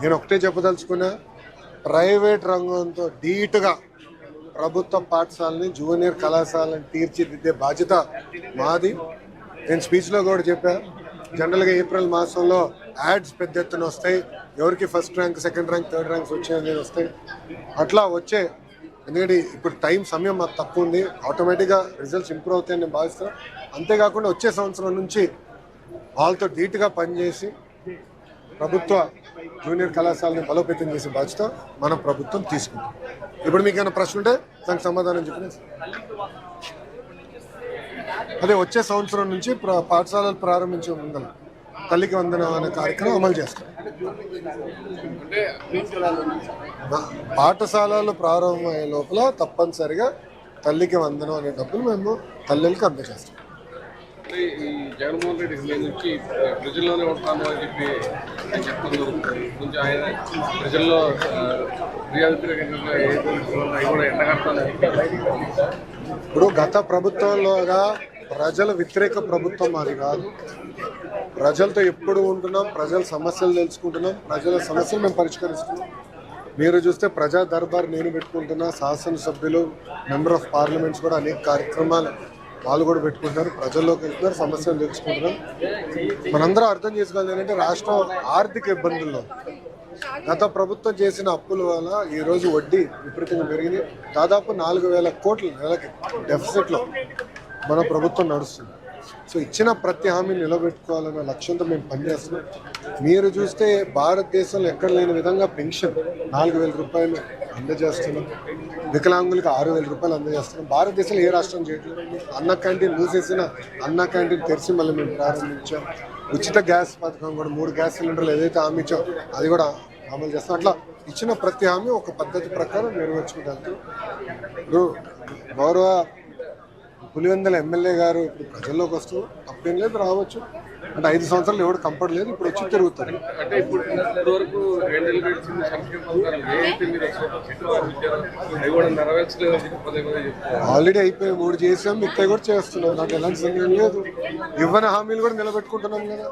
నేను ఒకటే చెప్పదలుచుకున్నా ప్రైవేట్ రంగంతో ధీటుగా ప్రభుత్వ పాఠశాలని జూనియర్ కళాశాలని తీర్చిదిద్దే బాధ్యత మాది. నేను స్పీచ్లో కూడా చెప్పా జనరల్గా ఏప్రిల్ మాసంలో యాడ్స్ పెద్ద ఎత్తున వస్తాయి. ఎవరికి first rank second rank third ranks వచ్చాయని వస్తాయి. అట్లా వచ్చే ఎందుకంటే ఇప్పుడు టైం సమయం మాకు తక్కువ ఉంది. ఆటోమేటిక్గా రిజల్ట్స్ ఇంప్రూవ్ అవుతాయని నేను భావిస్తాను అంతేకాకుండా వచ్చే సంవత్సరం నుంచి వాళ్ళతో ధీటుగా పనిచేసి ప్రభుత్వ జూనియర్ కళాశాలని బలోపేతం చేసే బాధ్యత మన ప్రభుత్వం తీసుకుంది ఇప్పుడు మీకు ఏమైనా ప్రశ్న ఉంటే దానికి సమాధానం చెప్పిన అదే వచ్చే సంవత్సరం నుంచి ప్ర- పాఠశాలలు ప్రారంభించే ముందర తల్లికి వందనం అనే కార్యక్రమం అమలు చేస్తాం. పాఠశాలలు ప్రారంభమయ్యే లోపల తప్పనిసరిగా తల్లికి వందనం అనే డబ్బులు మేము తల్లికి అందజేస్తాం. అంటే ఈ జగన్మోహన్ రెడ్డి నేను నుంచి ప్రజల్లోనే ఉంటాను అని చెప్పి ఆయన జరుగుతుంది కొంచెం ఆయన ప్రజల్లో ఇప్పుడు గత ప్రభుత్వంలోగా ప్రజల వ్యతిరేక ప్రభుత్వం అది కాదు. ప్రజలతో ఎప్పుడు ఉంటున్నాం ప్రజల సమస్యలు తెలుసుకుంటున్నాం ప్రజల సమస్యలు మేము పరిష్కరిస్తున్నాం. మీరు చూస్తే ప్రజా దర్బార్ నేను పెట్టుకుంటున్నా శాసనసభ్యులు మెంబర్ ఆఫ్ పార్లమెంట్స్ కూడా అనేక కార్యక్రమాలు వాళ్ళు కూడా పెట్టుకుంటున్నారు. ప్రజల్లోకి వెళ్తున్నారు సమస్యలు తెలుసుకుంటున్నారు. మనందరం అర్థం చేసుకోవాలి ఏంటంటే రాష్ట్రం ఆర్థిక ఇబ్బందుల్లో. గత ప్రభుత్వం చేసిన అప్పుల వల్ల ఈరోజు వడ్డీ విపరీతంగా పెరిగింది. దాదాపు నాలుగు వేల కోట్ల నెలకి డెఫిసిట్లో మన ప్రభుత్వం నడుస్తుంది. సో ఇచ్చిన ప్రతి హామీని నిలబెట్టుకోవాలన్న లక్ష్యంతో మేము పనిచేస్తున్నాం. మీరు చూస్తే భారతదేశంలో ఎక్కడ లేని విధంగా పెన్షన్ నాలుగు వేల రూపాయలు అందజేస్తున్నాం. వికలాంగులకు ఆరు వేల రూపాయలు అందజేస్తున్నాం. భారతదేశంలో ఏ రాష్ట్రం చేయట్లేదు? అన్న క్యాంటీన్ మూసేసిన అన్న క్యాంటీన్ తెరిచి మళ్ళీ మేము ప్రారంభించాం. ఉచిత గ్యాస్ పథకం కూడా మూడు గ్యాస్ సిలిండర్లు ఏదైతే హామీ ఇచ్చాం అది కూడా అమలు చేస్తాం అట్లా ఇచ్చిన ప్రతి హామీ ఒక పద్ధతి ప్రకారం నెరవేర్చుకుంటూ ఇప్పుడు గౌరవ పులివెందల ఎమ్మెల్యే గారు ఇప్పుడు ప్రజల్లోకి వస్తూ తప్పేం లేదు రావచ్చు. అంటే ఐదు సంవత్సరాలు ఎవడు కంపర్ లేదు ఇప్పుడు వచ్చి తిరుగుతారు అంటే ఇప్పుడు ఇప్పటివరకు రెండేళ్ళు గడిచింది సంక్షేమ పథకాలు ఏదైతే మీరు ఇచ్చారో అవి కూడా నెరవేర్చలేదని చెప్పి పదే పదే చెప్తున్నారు. ఆల్రెడీ అయిపోయి మూడు చేసాం మిగతా కూడా చేస్తున్నాం నాకు ఎలాంటి సందేహం లేదు. ఇవ్వని హామీలు కూడా నిలబెట్టుకుంటున్నాం కదా.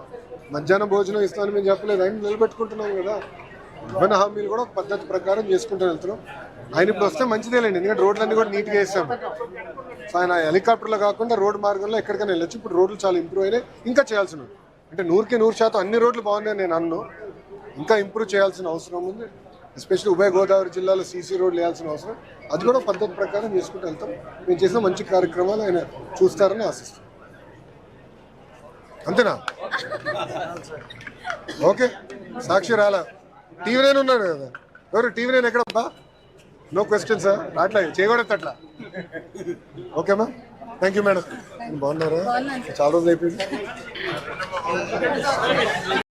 మధ్యాహ్నం భోజనం ఇస్తామని మేము చెప్పలేదు ఆయన నిలబెట్టుకుంటున్నాం కదా. ఇవ్వని హామీలు కూడా పద్ధతి ప్రకారం చేసుకుంటూ వెళ్తున్నాం. ఆయన ఇప్పుడు వస్తే మంచిదేలేండి ఎందుకంటే రోడ్లన్నీ కూడా నీట్గా వేసాం. సో ఆయన హెలికాప్టర్లో కాకుండా రోడ్డు మార్గంలో ఎక్కడికైనా వెళ్ళొచ్చు. ఇప్పుడు రోడ్లు చాలా ఇంప్రూవ్ అయినాయి. ఇంకా చేయాల్సిన అంటే నూరుకి నూరు శాతం అన్ని రోడ్లు బాగున్నాయి నేను అన్ను. ఇంకా ఇంప్రూవ్ చేయాల్సిన అవసరం ఉంది. ఎస్పెషల్లీ ఉభయ గోదావరి జిల్లాలో సీసీ రోడ్లు వేయాల్సిన అవసరం. అది కూడా పద్ధతి ప్రకారం చేసుకుంటూ వెళ్తాం. మేము చేసిన మంచి కార్యక్రమాలు ఆయన చూస్తారని ఆశిస్తాం అంతేనా? ఓకే. సాక్షి రాలా. టీవీ నేను ఉన్నాడు కదా. ఎవరు? టీవీ నేను ఎక్కడబ్బా నో క్వశ్చన్ సార్ అట్లా చేయకూడదు అట్లా. ఓకేమా థ్యాంక్ యూ మేడం బాగున్నారా? చాలా రోజులు అయిపోయింది.